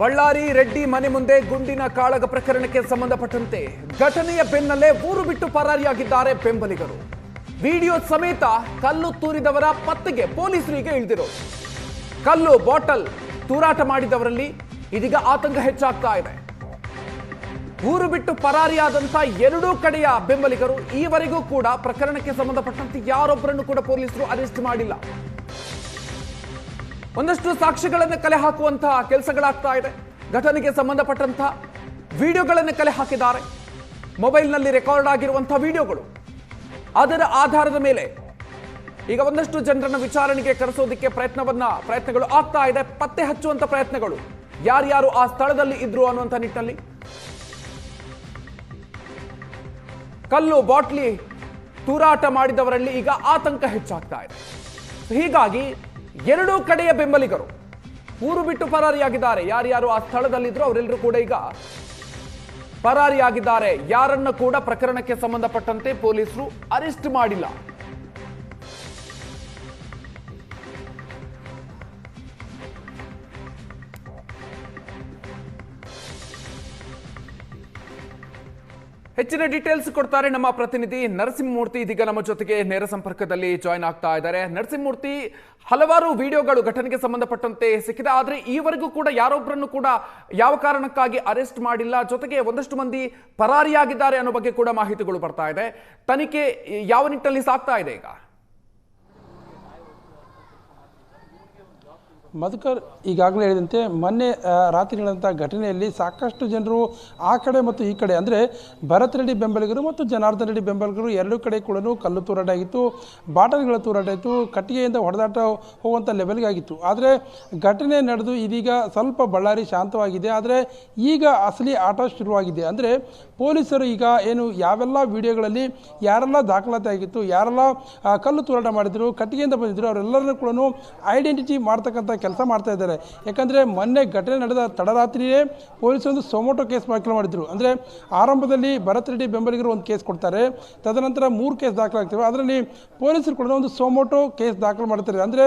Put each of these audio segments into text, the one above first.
ಬಳ್ಳಾರಿ ರೆಡ್ಡಿ ಮನೆ ಮುಂದೆ ಗುಂಡಿನ ಕಾಳಗ ಪ್ರಕರಣಕ್ಕೆ ಸಂಬಂಧಪಟ್ಟಂತೆ ಘಟನೆಯ ಬೆನ್ನಲ್ಲೇ ಊರು ಬಿಟ್ಟು ಪರಾರಿಯಾಗಿದ್ದಾರೆ ಬೆಂಬಲಿಗರು. ವಿಡಿಯೋ ಸಮೇತ ಕಲ್ಲು ತೂರಿದವರ ಪತ್ತೆಗೆ ಪೊಲೀಸರಿಗೆ ಇಳಿದಿರೋದು ಕಲ್ಲು ಬಾಟಲ್ ತೂರಾಟ ಮಾಡಿದವರಲ್ಲಿ ಇದೀಗ ಆತಂಕ ಹೆಚ್ಚಾಗ್ತಾ ಇದೆ. ಊರು ಬಿಟ್ಟು ಪರಾರಿಯಾದಂಥ ಎರಡೂ ಕಡೆಯ ಬೆಂಬಲಿಗರು ಈವರೆಗೂ ಕೂಡ ಪ್ರಕರಣಕ್ಕೆ ಸಂಬಂಧಪಟ್ಟಂತೆ ಯಾರೊಬ್ಬರನ್ನು ಕೂಡ ಪೊಲೀಸರು ಅರೆಸ್ಟ್ ಮಾಡಿಲ್ಲ. ಒಂದಷ್ಟು ಸಾಕ್ಷಿಗಳನ್ನು ಕಲೆ ಹಾಕುವಂತಹ ಕೆಲಸಗಳಾಗ್ತಾ ಇದೆ. ಘಟನೆಗೆ ಸಂಬಂಧಪಟ್ಟಂತಹ ವಿಡಿಯೋಗಳನ್ನು ಕಲೆ ಹಾಕಿದ್ದಾರೆ. ಮೊಬೈಲ್ನಲ್ಲಿ ರೆಕಾರ್ಡ್ ಆಗಿರುವಂತಹ ವಿಡಿಯೋಗಳು. ಅದರ ಆಧಾರದ ಮೇಲೆ ಈಗ ಒಂದಷ್ಟು ಜನರನ್ನು ವಿಚಾರಣೆಗೆ ಕರೆಸೋದಕ್ಕೆ ಪ್ರಯತ್ನವನ್ನ, ಪ್ರಯತ್ನಗಳು ಆಗ್ತಾ ಇದೆ. ಪತ್ತೆ ಹಚ್ಚುವಂತ ಪ್ರಯತ್ನಗಳು. ಯಾರ್ಯಾರು ಆ ಸ್ಥಳದಲ್ಲಿ ಇದ್ರು ಅನ್ನುವಂಥ ನಿಟ್ಟಿನಲ್ಲಿ ಕಲ್ಲು, ಬಾಟ್ಲಿ ತೂರಾಟ ಮಾಡಿದವರಲ್ಲಿ ಈಗ ಆತಂಕ ಹೆಚ್ಚಾಗ್ತಾ ಇದೆ. ಹೀಗಾಗಿ ಎರಡೂ ಕಡೆಯ ಬೆಂಬಲಿಗರು ಊರು ಬಿಟ್ಟು ಪರಾರಿಯಾಗಿದ್ದಾರೆ. ಯಾರ್ಯಾರು ಆ ಸ್ಥಳದಲ್ಲಿದ್ರು ಅವರೆಲ್ಲರೂ ಕೂಡ ಈಗ ಪರಾರಿಯಾಗಿದ್ದಾರೆ. ಯಾರನ್ನ ಕೂಡ ಪ್ರಕರಣಕ್ಕೆ ಸಂಬಂಧಪಟ್ಟಂತೆ ಪೊಲೀಸರು ಅರೆಸ್ಟ್ ಮಾಡಿಲ್ಲ. ಹೆಚ್ಚಿನ ಡೀಟೇಲ್ಸ್ ಕೊಡ್ತಾರೆ ನಮ್ಮ ಪ್ರತಿನಿಧಿ ನರಸಿಂಹಮೂರ್ತಿ. ಇದೀಗ ನಮ್ಮ ಜೊತೆಗೆ ನೇರ ಸಂಪರ್ಕದಲ್ಲಿ ಜಾಯ್ನ್ ಆಗ್ತಾ ಇದ್ದಾರೆ. ನರಸಿಂಹಮೂರ್ತಿ, ಹಲವಾರು ವಿಡಿಯೋಗಳು ಘಟನೆಗೆ ಸಂಬಂಧಪಟ್ಟಂತೆ ಸಿಕ್ಕಿದೆ. ಆದರೆ ಈವರೆಗೂ ಕೂಡ ಯಾರೊಬ್ಬರನ್ನು ಕೂಡ ಯಾವ ಕಾರಣಕ್ಕಾಗಿ ಅರೆಸ್ಟ್ ಮಾಡಿಲ್ಲ, ಜೊತೆಗೆ ಒಂದಷ್ಟು ಮಂದಿ ಪರಾರಿಯಾಗಿದ್ದಾರೆ ಅನ್ನೋ ಬಗ್ಗೆ ಕೂಡ ಮಾಹಿತಿಗಳು ಬರ್ತಾ ಇದೆ. ತನಿಖೆ ಯಾವ ನಿಟ್ಟಿನಲ್ಲಿ ಸಾಗ್ತಾ ಇದೆ ಈಗ? ಮಧುಕರ್ ಈಗಾಗಲೇ ಹೇಳಿದಂತೆ ಮೊನ್ನೆ ರಾತ್ರಿ ನಡೆದಂಥ ಘಟನೆಯಲ್ಲಿ ಸಾಕಷ್ಟು ಜನರು ಆ ಕಡೆ ಮತ್ತು ಈ ಕಡೆ, ಅಂದರೆ ಭರತ್ ರೆಡ್ಡಿ ಬೆಂಬಲಿಗರು ಮತ್ತು ಜನಾರ್ದನ್ ರೆಡ್ಡಿ ಬೆಂಬಲಿಗರು ಎರಡೂ ಕಡೆ ಕೂಡ ಕಲ್ಲು ತೂರಾಟ ಆಗಿತ್ತು ಬಾಟಲ್ಗಳ ತೂರಾಟ ಆಯಿತು ಕಟ್ಟಿಗೆಯಿಂದ ಹೊಡೆದಾಟ ಹೋಗುವಂಥ ಲೆವೆಲ್ಗೆ ಆಗಿತ್ತು ಆದರೆ ಘಟನೆ ನಡೆದು ಇದೀಗ ಸ್ವಲ್ಪ ಬಳ್ಳಾರಿ ಶಾಂತವಾಗಿದೆ. ಆದರೆ ಈಗ ಅಸಲಿ ಆಟ ಶುರುವಾಗಿದೆ. ಅಂದರೆ ಪೊಲೀಸರು ಈಗ ಏನು ಯಾವೆಲ್ಲ ವಿಡಿಯೋಗಳಲ್ಲಿ ಯಾರೆಲ್ಲ ದಾಖಲಾತಿ ಆಗಿತ್ತು, ಯಾರೆಲ್ಲ ಕಲ್ಲು ತೂರಾಟ ಮಾಡಿದ್ರು, ಕಟ್ಟಿಗೆಯಿಂದ ಬಂದಿದ್ದರು ಅವರೆಲ್ಲರನ್ನೂ ಕೂಡ ಐಡೆಂಟಿಟಿ ಮಾಡ್ತಕ್ಕಂಥ ಕೆಲಸ ಮಾಡ್ತಾ ಇದ್ದಾರೆ. ಯಾಕಂದರೆ ಮೊನ್ನೆ ಘಟನೆ ನಡೆದ ತಡರಾತ್ರಿಯೇ ಪೊಲೀಸರು ಒಂದು ಸೊಮೋಟೋ ಕೇಸ್ ದಾಖಲು ಮಾಡಿದ್ರು. ಅಂದರೆ ಆರಂಭದಲ್ಲಿ ಭರತ್ ರೆಡ್ಡಿ ಬೆಂಬಲಿಗರು ಒಂದು ಕೇಸ್ ಕೊಡ್ತಾರೆ. ತದನಂತರ ಮೂರು ಕೇಸ್ ದಾಖಲಾಗ್ತವೆ. ಅದರಲ್ಲಿ ಪೊಲೀಸರು ಕೂಡ ಒಂದು ಸೊಮೋಟೋ ಕೇಸ್ ದಾಖಲು ಮಾಡ್ತಾರೆ. ಅಂದರೆ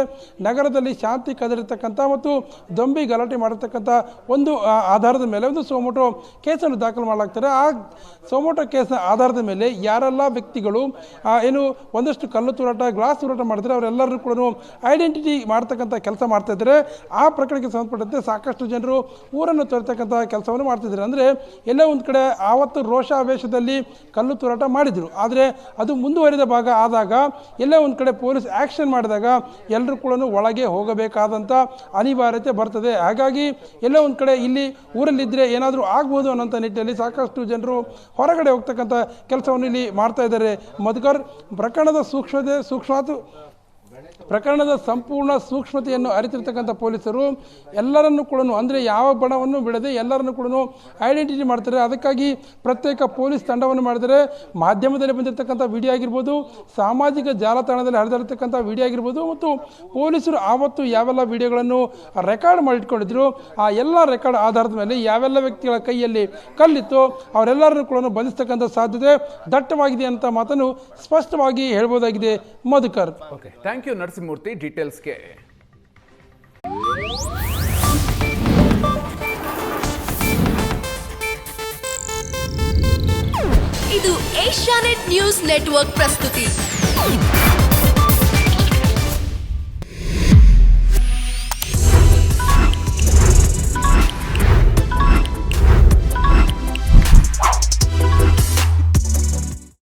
ನಗರದಲ್ಲಿ ಶಾಂತಿ ಕದರಿರ್ತಕ್ಕಂಥ ಮತ್ತು ದೊಂಬಿ ಗಲಾಟೆ ಮಾಡಿರ್ತಕ್ಕಂಥ ಒಂದು ಆಧಾರದ ಮೇಲೆ ಒಂದು ಸೋಮೋಟೋ ಕೇಸನ್ನು ದಾಖಲು ಮಾಡಲಾಗ್ತಾರೆ ಆ ಸೋಮೋಟೋ ಕೇಸ್ನ ಆಧಾರದ ಮೇಲೆ ಯಾರೆಲ್ಲ ವ್ಯಕ್ತಿಗಳು ಏನು ಒಂದಷ್ಟು ಕಲ್ಲು ತೂರಾಟ, ಗ್ಲಾಸ್ ತೂರಾಟ ಮಾಡಿದ್ರೆ ಅವರೆಲ್ಲರೂ ಕೂಡ ಐಡೆಂಟಿಟಿ ಮಾಡ್ತಕ್ಕಂಥ ಕೆಲಸ ಮಾಡ್ತಾ ಆ ಪ್ರಕರಣಕ್ಕೆ ಸಂಬಂಧಪಟ್ಟಂತೆ ಸಾಕಷ್ಟು ಜನರು ಊರನ್ನು ತೊರೆತಕ್ಕಂಥ ಕೆಲಸವನ್ನು ಮಾಡ್ತಿದ್ದಾರೆ. ಅಂದರೆ ಎಲ್ಲ ಒಂದು ಕಡೆ ಆವತ್ತು ರೋಷಾವೇಶದಲ್ಲಿ ಕಲ್ಲು ತೂರಾಟ ಮಾಡಿದರು. ಆದರೆ ಅದು ಮುಂದುವರಿದ ಭಾಗ ಆದಾಗ ಎಲ್ಲ ಒಂದು ಕಡೆ ಪೊಲೀಸ್ ಆ್ಯಕ್ಷನ್ ಮಾಡಿದಾಗ ಎಲ್ಲರೂ ಕೂಡ ಒಳಗೆ ಹೋಗಬೇಕಾದಂಥ ಅನಿವಾರ್ಯತೆ ಬರ್ತದೆ. ಹಾಗಾಗಿ ಎಲ್ಲ ಒಂದು ಕಡೆ ಇಲ್ಲಿ ಊರಲ್ಲಿದ್ದರೆ ಏನಾದರೂ ಆಗ್ಬೋದು ಅನ್ನೋಂಥ ನಿಟ್ಟಿನಲ್ಲಿ ಸಾಕಷ್ಟು ಜನರು ಹೊರಗಡೆ ಹೋಗ್ತಕ್ಕಂಥ ಕೆಲಸವನ್ನು ಇಲ್ಲಿ ಮಾಡ್ತಾ ಇದ್ದಾರೆ. ಮಧುಕರ್, ಪ್ರಕರಣದ ಸೂಕ್ಷ್ಮತೆ ಸೂಕ್ಷ್ಮತು ಪ್ರಕರಣದ ಸಂಪೂರ್ಣ ಸೂಕ್ಷ್ಮತೆಯನ್ನು ಅರಿತಿರ್ತಕ್ಕಂಥ ಪೊಲೀಸರು ಎಲ್ಲರನ್ನು ಕೂಡ ಅಂದರೆ ಯಾವ ಬಣವನ್ನು ಬಿಡದೆ ಎಲ್ಲರನ್ನು ಕೂಡ ಐಡೆಂಟಿಟಿ ಮಾಡ್ತಾರೆ. ಅದಕ್ಕಾಗಿ ಪ್ರತ್ಯೇಕ ಪೊಲೀಸ್ ತಂಡವನ್ನು ಮಾಡಿದರೆ ಮಾಧ್ಯಮದಲ್ಲಿ ಬಂದಿರತಕ್ಕಂಥ ವಿಡಿಯೋ ಆಗಿರ್ಬೋದು, ಸಾಮಾಜಿಕ ಜಾಲತಾಣದಲ್ಲಿ ಹರಿದಿರತಕ್ಕಂಥ ವಿಡಿಯೋ ಆಗಿರ್ಬೋದು ಮತ್ತು ಪೊಲೀಸರು ಆವತ್ತು ಯಾವೆಲ್ಲ ವಿಡಿಯೋಗಳನ್ನು ರೆಕಾರ್ಡ್ ಮಾಡಿಟ್ಕೊಂಡಿದ್ರು, ಆ ಎಲ್ಲ ರೆಕಾರ್ಡ್ ಆಧಾರದ ಮೇಲೆ ಯಾವೆಲ್ಲ ವ್ಯಕ್ತಿಗಳ ಕೈಯಲ್ಲಿ ಕಲ್ಲಿತ್ತು ಅವರೆಲ್ಲರನ್ನು ಕೂಡ ಬಂಧಿಸ್ತಕ್ಕಂಥ ಸಾಧ್ಯತೆ ದಟ್ಟವಾಗಿದೆ ಅಂತ ಮಾತನ್ನು ಸ್ಪಷ್ಟವಾಗಿ ಹೇಳ್ಬೋದಾಗಿದೆ Madhukar. Okay thank you Narasimhamurthy ಡೀಟೇಲ್ಸ್ಗೆ ಇದು ಏಷ್ಯಾನೆಟ್ ನ್ಯೂಸ್ ನೆಟ್ವರ್ಕ್ ಪ್ರಸ್ತುತಿ